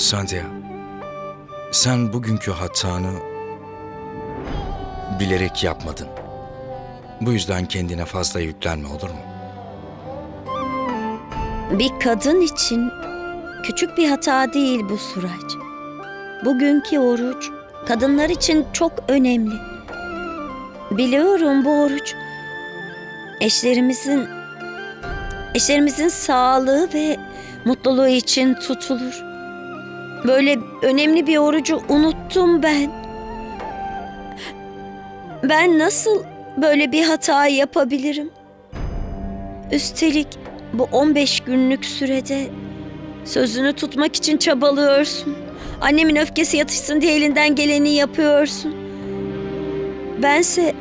Sandhya, sen bugünkü hatanı bilerek yapmadın. Bu yüzden kendine fazla yüklenme olur mu? Bir kadın için küçük bir hata değil bu Suraç. Bugünkü oruç kadınlar için çok önemli. Biliyorum bu oruç eşlerimizin eşlerimizin sağlığı ve mutluluğu için tutulur. Böyle önemli bir orucu unuttum ben. Ben nasıl böyle bir hata yapabilirim? Üstelik bu 15 günlük sürede sözünü tutmak için çabalıyorsun. Annemin öfkesi yatışsın diye elinden geleni yapıyorsun. Bense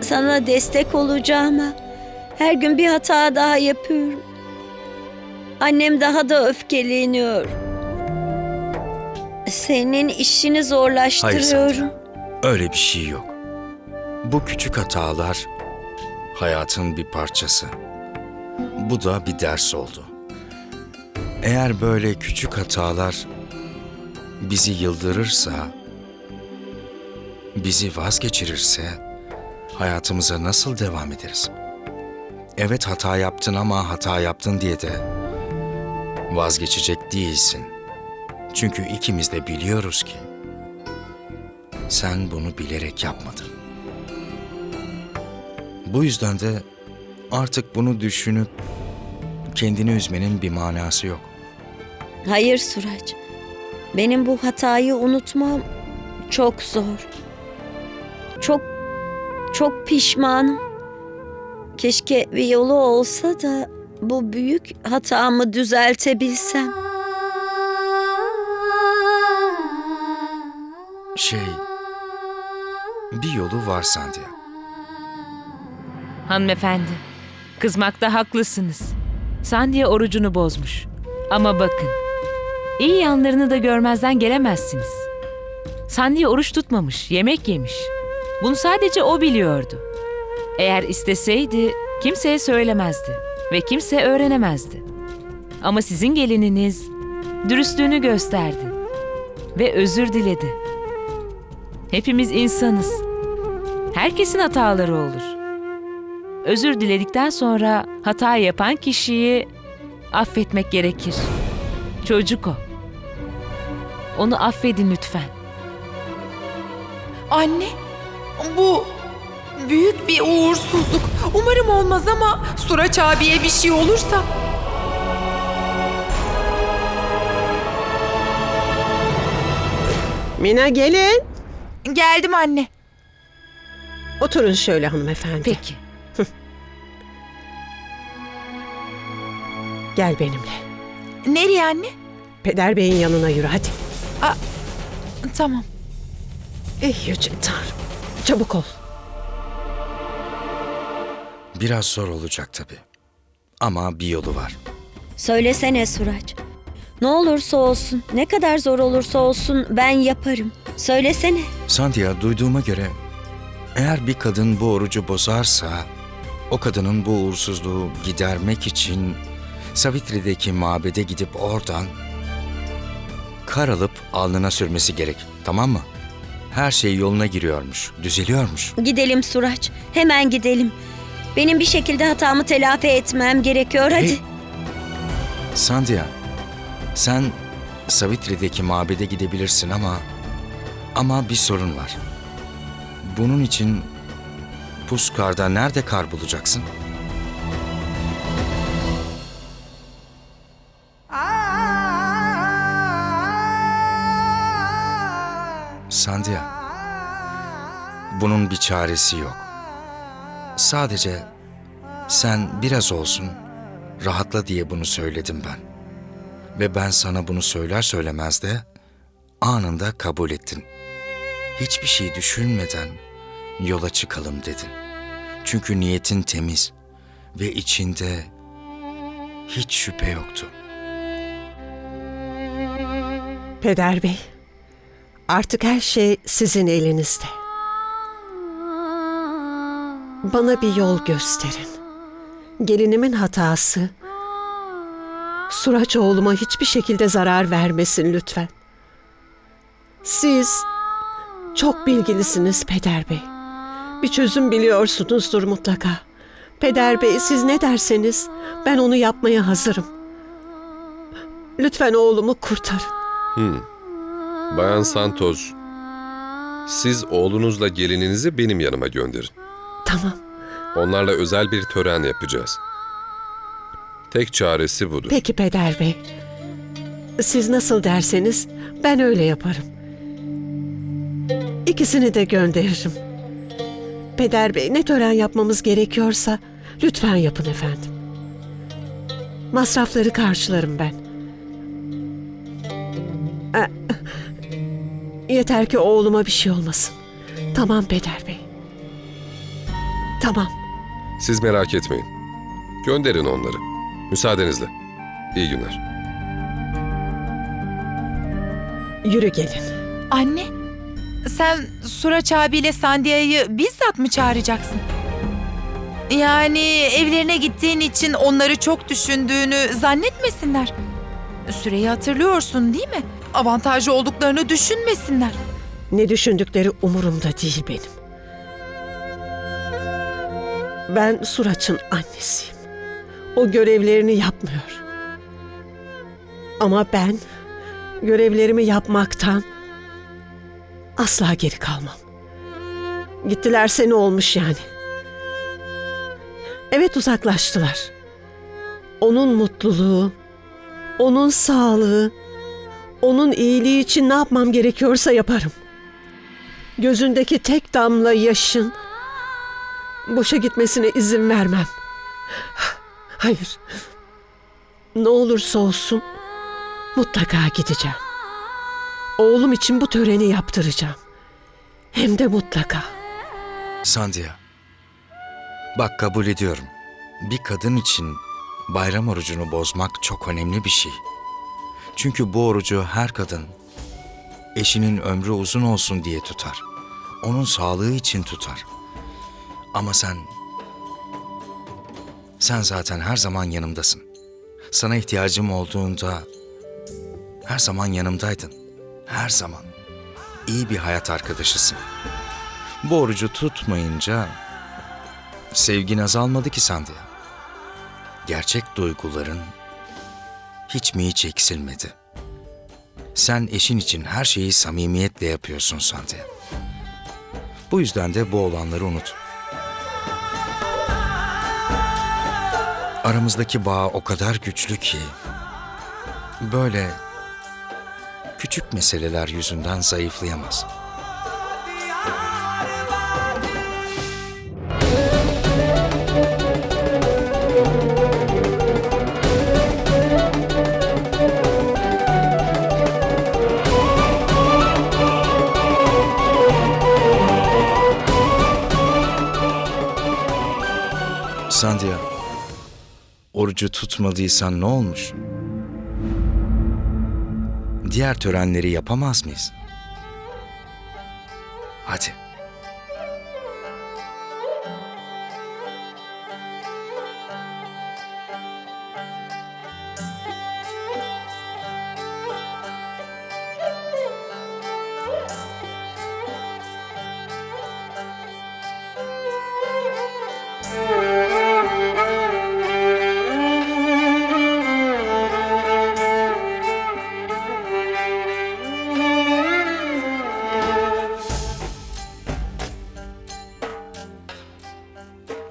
sana destek olacağıma her gün bir hata daha yapıyorum. Annem daha da öfkeleniyor. Senin işini Hayır zorlaştırıyorum. Sandhya, öyle bir şey yok. Bu küçük hatalar hayatın bir parçası. Bu da bir ders oldu. Eğer böyle küçük hatalar bizi yıldırırsa, bizi vazgeçirirse hayatımıza nasıl devam ederiz? Evet hata yaptın ama hata yaptın diye de vazgeçecek değilsin. Çünkü ikimiz de biliyoruz ki sen bunu bilerek yapmadın. Bu yüzden de artık bunu düşünüp kendini üzmenin bir manası yok. Hayır Suraç. Benim bu hatayı unutmam çok zor. Çok çok pişmanım. Keşke bir yolu olsa da bu büyük hatamı düzeltebilsem. Şey, bir yolu var Sandhya. Hanımefendi, kızmakta haklısınız. Sandiye orucunu bozmuş. Ama bakın, iyi yanlarını da görmezden gelemezsiniz. Sandiye oruç tutmamış, yemek yemiş. Bunu sadece o biliyordu. Eğer isteseydi kimseye söylemezdi ve kimse öğrenemezdi. Ama sizin gelininiz dürüstlüğünü gösterdi ve özür diledi. Hepimiz insanız. Herkesin hataları olur. Özür diledikten sonra hata yapan kişiyi affetmek gerekir. Çocuk o. Onu affedin lütfen. Anne, bu büyük bir uğursuzluk. Umarım olmaz ama Suraç abiye bir şey olursa... Mina gelin. Geldim anne. Oturun şöyle hanımefendi. Peki. Gel benimle. Nereye anne? Peder beyin yanına yürü hadi. Tamam. Ey yüce Tanrım. Çabuk ol. Biraz zor olacak tabii. Ama bir yolu var. Söylesene Suraç. Ne olursa olsun, ne kadar zor olursa olsun ben yaparım. Söylesene. Sandhya duyduğuma göre eğer bir kadın bu orucu bozarsa o kadının bu uğursuzluğu gidermek için Savitri'deki mabede gidip oradan kar alıp alnına sürmesi gerek. Tamam mı? Her şey yoluna giriyormuş, düzeliyormuş. Gidelim Suraç. Hemen gidelim. Benim bir şekilde hatamı telafi etmem gerekiyor. Hadi. Hey. Sandhya, sen Savitri'deki mabede gidebilirsin ama ama bir sorun var. Bunun için Puskar'da nerede kar bulacaksın? Sandhya, bunun bir çaresi yok. Sadece sen biraz olsun rahatla diye bunu söyledim ben. Ve ben sana bunu söyler söylemez de anında kabul ettin. Hiçbir şey düşünmeden yola çıkalım dedin. Çünkü niyetin temiz ve içinde hiç şüphe yoktu. Peder bey. Artık her şey sizin elinizde. Bana bir yol gösterin. Gelinimin hatası Suraç oğluma hiçbir şekilde zarar vermesin lütfen. Siz çok bilgilisiniz Peder Bey. Bir çözüm biliyorsunuzdur mutlaka. Peder Bey siz ne derseniz ben onu yapmaya hazırım. Lütfen oğlumu kurtarın. Bayan Santos, siz oğlunuzla gelininizi benim yanıma gönderin. Tamam. Onlarla özel bir tören yapacağız. Tek çaresi budur. Peki Peder Bey. Siz nasıl derseniz ben öyle yaparım. İkisini de gönderirim. Peder Bey ne tören yapmamız gerekiyorsa lütfen yapın efendim. Masrafları karşılarım ben. Ee, Yeter ki oğluma bir şey olmasın. Tamam Peder Bey. Tamam. Siz merak etmeyin. Gönderin onları. Müsaadenizle. İyi günler. Yürü gelin. Anne, sen Suraç abiyle Sandia'yı bizzat mı çağıracaksın? Yani evlerine gittiğin için onları çok düşündüğünü zannetmesinler. Süreyi hatırlıyorsun değil mi? Avantajlı olduklarını düşünmesinler. Ne düşündükleri umurumda değil benim. Ben Suraç'ın annesiyim. O görevlerini yapmıyor. Ama ben görevlerimi yapmaktan asla geri kalmam. Gittilerse ne olmuş yani? Evet uzaklaştılar. Onun mutluluğu, onun sağlığı, onun iyiliği için ne yapmam gerekiyorsa yaparım. Gözündeki tek damla yaşın boşa gitmesine izin vermem. Hayır. Ne olursa olsun mutlaka gideceğim. Oğlum için bu töreni yaptıracağım. Hem de mutlaka. Sandia. Bak kabul ediyorum. Bir kadın için bayram orucunu bozmak çok önemli bir şey. Çünkü bu orucu her kadın eşinin ömrü uzun olsun diye tutar. Onun sağlığı için tutar. Ama sen sen zaten her zaman yanımdasın. Sana ihtiyacım olduğunda her zaman yanımdaydın. Her zaman. İyi bir hayat arkadaşısın. Bu orucu tutmayınca sevgin azalmadı ki Sandia. Gerçek duyguların hiç mi hiç eksilmedi. Sen eşin için her şeyi samimiyetle yapıyorsun Sandia. Bu yüzden de bu olanları unut. Aramızdaki bağ o kadar güçlü ki böyle küçük meseleler yüzünden zayıflayamaz. Sandia, orucu tutmadıysan ne olmuş? Diğer törenleri yapamaz mıyız? Hadi.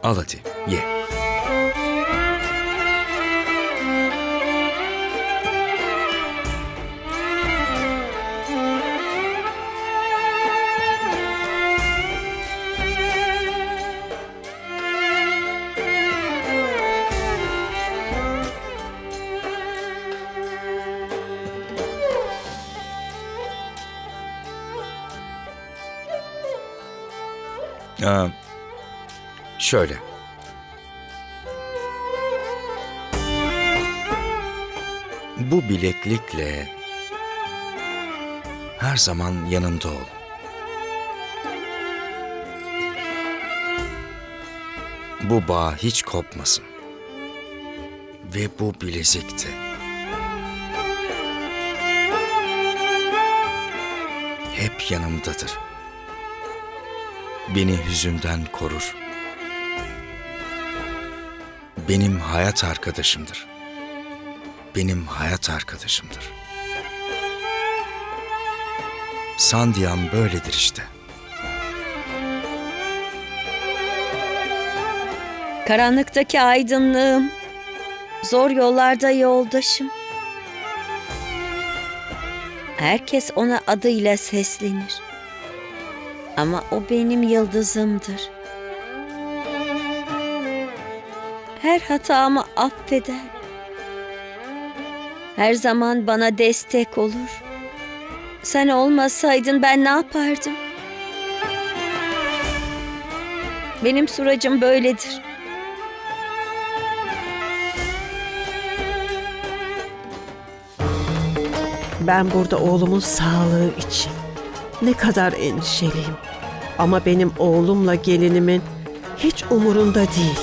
Al hadi, ye. Aa, şöyle. Bu bileklikle her zaman yanımda ol. Bu bağ hiç kopmasın. Ve bu bilezikti. Hep yanımdadır. Beni hüzünden korur.'' Benim hayat arkadaşımdır. Benim hayat arkadaşımdır. Sandiyan böyledir işte. Karanlıktaki aydınlığım, zor yollarda yoldaşım. Herkes ona adıyla seslenir. Ama o benim yıldızımdır. Her hatamı affeder. Her zaman bana destek olur. Sen olmasaydın ben ne yapardım? Benim suracım böyledir. Ben burada oğlumun sağlığı için ne kadar endişeliyim. Ama benim oğlumla gelinimin hiç umurunda değil.